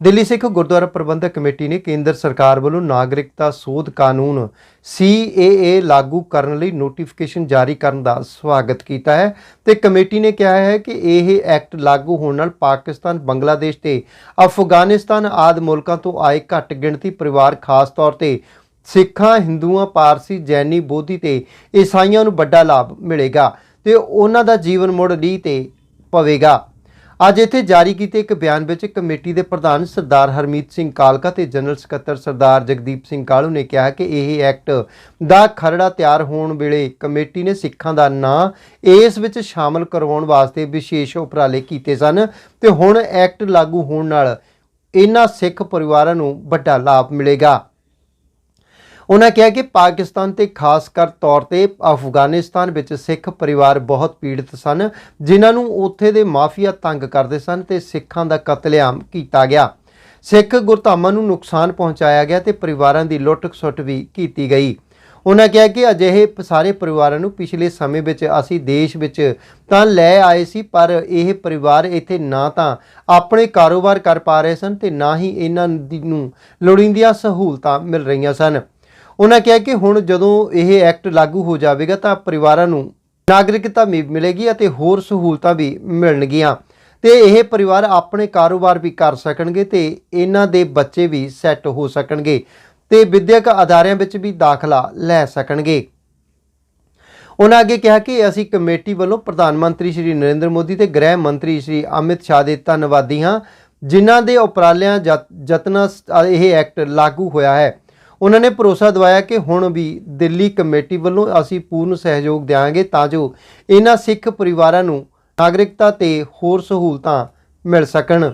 ਦਿੱਲੀ ਸਿੱਖ ਗੁਰਦੁਆਰਾ ਪ੍ਰਬੰਧਕ committee ਨੇ ਕੇਂਦਰ ਸਰਕਾਰ ਵੱਲੋਂ ਨਾਗਰਿਕਤਾ ਸੋਧ ਕਾਨੂੰਨ CAA ਲਾਗੂ ਕਰਨ ਲਈ ਨੋਟੀਫਿਕੇਸ਼ਨ ਜਾਰੀ ਕਰਨ ਦਾ ਸਵਾਗਤ ਕੀਤਾ ਹੈ ਤੇ ਕਮੇਟੀ ਨੇ ਕਿਹਾ ਹੈ ਕਿ ਇਹ ਐਕਟ ਲਾਗੂ ਹੋਣ ਨਾਲ ਪਾਕਿਸਤਾਨ, ਬੰਗਲਾਦੇਸ਼ ਤੇ ਅਫਗਾਨਿਸਤਾਨ ਆਦਿ ਮੁਲਕਾਂ ਤੋਂ ਆਏ ਘੱਟ ਗਿਣਤੀ ਪਰਿਵਾਰ, ਖਾਸ ਤੌਰ ਤੇ ਸਿੱਖਾਂ, ਹਿੰਦੂਆਂ, ਪਾਰਸੀ, ਜੈਨੀ, ਬੋਧੀ ਤੇ ਈਸਾਈਆਂ ਨੂੰ ਵੱਡਾ ਲਾਭ ਮਿਲੇਗਾ ਤੇ ਉਹਨਾਂ ਦਾ ਜੀਵਨ ਮੁੜ ਲੀਹ ਤੇ ਪਵੇਗਾ। ਅੱਜ ਇੱਥੇ ਜਾਰੀ ਕੀਤੇ ਇੱਕ ਬਿਆਨ ਵਿੱਚ ਕਮੇਟੀ ਦੇ ਪ੍ਰਧਾਨ ਸਰਦਾਰ ਹਰਮੀਤ ਸਿੰਘ ਕਾਲਕਾ ਤੇ ਜਨਰਲ ਸਕੱਤਰ ਸਰਦਾਰ ਜਗਦੀਪ ਸਿੰਘ ਕਾਲੂ ਨੇ ਕਿਹਾ ਕਿ ਇਹ ਐਕਟ ਦਾ ਖਰੜਾ ਤਿਆਰ ਹੋਣ ਵੇਲੇ ਕਮੇਟੀ ਨੇ ਸਿੱਖਾਂ ਦਾ ਨਾਂ ਇਸ ਵਿੱਚ ਸ਼ਾਮਲ ਕਰਵਾਉਣ ਵਾਸਤੇ ਵਿਸ਼ੇਸ਼ ਉਪਰਾਲੇ ਕੀਤੇ ਸਨ ਤੇ ਹੁਣ ਐਕਟ ਲਾਗੂ ਹੋਣ ਨਾਲ ਇਹਨਾਂ ਸਿੱਖ ਪਰਿਵਾਰਾਂ ਨੂੰ ਵੱਡਾ ਲਾਭ ਮਿਲੇਗਾ। ਉਹਨਾਂ ਕਿਹਾ ਕਿ ਪਾਕਿਸਤਾਨ ਤੇ ਖਾਸ ਕਰ ਤੌਰ ਤੇ ਅਫਗਾਨਿਸਤਾਨ ਵਿੱਚ ਸਿੱਖ ਪਰਿਵਾਰ ਬਹੁਤ ਪੀੜਤ ਸਨ, ਜਿਨ੍ਹਾਂ ਨੂੰ ਉੱਥੇ ਦੇ ਮਾਫੀਆ ਤੰਗ ਕਰਦੇ ਸਨ ਤੇ ਸਿੱਖਾਂ ਦਾ ਕਤਲੇਆਮ ਕੀਤਾ ਗਿਆ। ਸਿੱਖ ਗੁਰਧਾਮਾਂ ਨੂੰ ਨੁਕਸਾਨ ਪਹੁੰਚਾਇਆ ਗਿਆ ਤੇ ਪਰਿਵਾਰਾਂ ਦੀ ਲੁੱਟ-ਖਸੁੱਟ ਵੀ ਕੀਤੀ ਗਈ। ਉਹਨਾਂ ਕਿਹਾ ਕਿ ਅਜਿਹੇ ਸਾਰੇ ਪਰਿਵਾਰਾਂ ਨੂੰ ਪਿਛਲੇ ਸਮੇਂ ਵਿੱਚ ਅਸੀਂ ਦੇਸ਼ ਵਿੱਚ ਤਾਂ ਲੈ ਆਏ ਸੀ, ਪਰ ਇਹ ਪਰਿਵਾਰ ਇੱਥੇ ਨਾ ਤਾਂ ਆਪਣੇ ਕਾਰੋਬਾਰ ਕਰ ਪਾ ਰਹੇ ਸਨ ਤੇ ਨਾ ਹੀ ਇਹਨਾਂ ਦੀ ਨੂੰ ਲੋੜੀਂਦੀਆਂ ਸਹੂਲਤਾਂ ਮਿਲ ਰਹੀਆਂ ਸਨ। ਉਹਨਾਂ ਕਿਹਾ ਕਿ ਹੁਣ ਜਦੋਂ ਇਹ ਐਕਟ ਲਾਗੂ ਹੋ ਜਾਵੇਗਾ ਤਾਂ ਪਰਿਵਾਰਾਂ ਨੂੰ ਨਾਗਰਿਕਤਾ ਮਿ- ਮਿਲੇਗੀ ਅਤੇ ਹੋਰ ਸਹੂਲਤਾਂ ਵੀ ਮਿਲਣਗੀਆਂ। ਤੇ ਇਹ ਪਰਿਵਾਰ ਆਪਣੇ ਕਾਰੋਬਾਰ ਵੀ ਕਰ ਸਕਣਗੇ ਤੇ ਇਹਨਾਂ ਦੇ ਬੱਚੇ ਵੀ ਸੈੱਟ ਹੋ ਸਕਣਗੇ ਤੇ ਵਿਦਿਅਕ ਅਦਾਰਿਆਂ ਵਿੱਚ ਵੀ ਦਾਖਲਾ ਲੈ ਸਕਣਗੇ। ਉਹਨਾਂ ਅੱਗੇ ਕਿਹਾ ਕਿ ਅਸੀਂ ਕਮੇਟੀ ਵੱਲੋਂ ਪ੍ਰਧਾਨ ਮੰਤਰੀ ਸ਼੍ਰੀ ਨਰਿੰਦਰ ਮੋਦੀ ਤੇ ਗ੍ਰਹਿ ਮੰਤਰੀ ਸ਼੍ਰੀ ਅਮਿਤ ਸ਼ਾਹ ਦੇ ਧੰਨਵਾਦੀ ਹਾਂ, ਜਿਨ੍ਹਾਂ ਦੇ ਉਪਰਾਲਿਆਂ ਜਤ- ਯਤਨਾਂ ਇਹ ਐਕਟ ਲਾਗੂ ਹੋਇਆ ਹੈ। ਉਹਨਾਂ ਨੇ ਭਰੋਸਾ ਦਿਵਾਇਆ ਕਿ ਹੁਣ ਵੀ ਦਿੱਲੀ ਕਮੇਟੀ ਵੱਲੋਂ ਅਸੀਂ ਪੂਰਨ ਸਹਿਯੋਗ ਦਿਆਂਗੇ ਤਾਂ ਜੋ ਇਹਨਾਂ ਸਿੱਖ ਪਰਿਵਾਰਾਂ ਨੂੰ ਨਾਗਰਿਕਤਾ ਤੇ ਹੋਰ ਸਹੂਲਤਾਂ ਮਿਲ ਸਕਣ।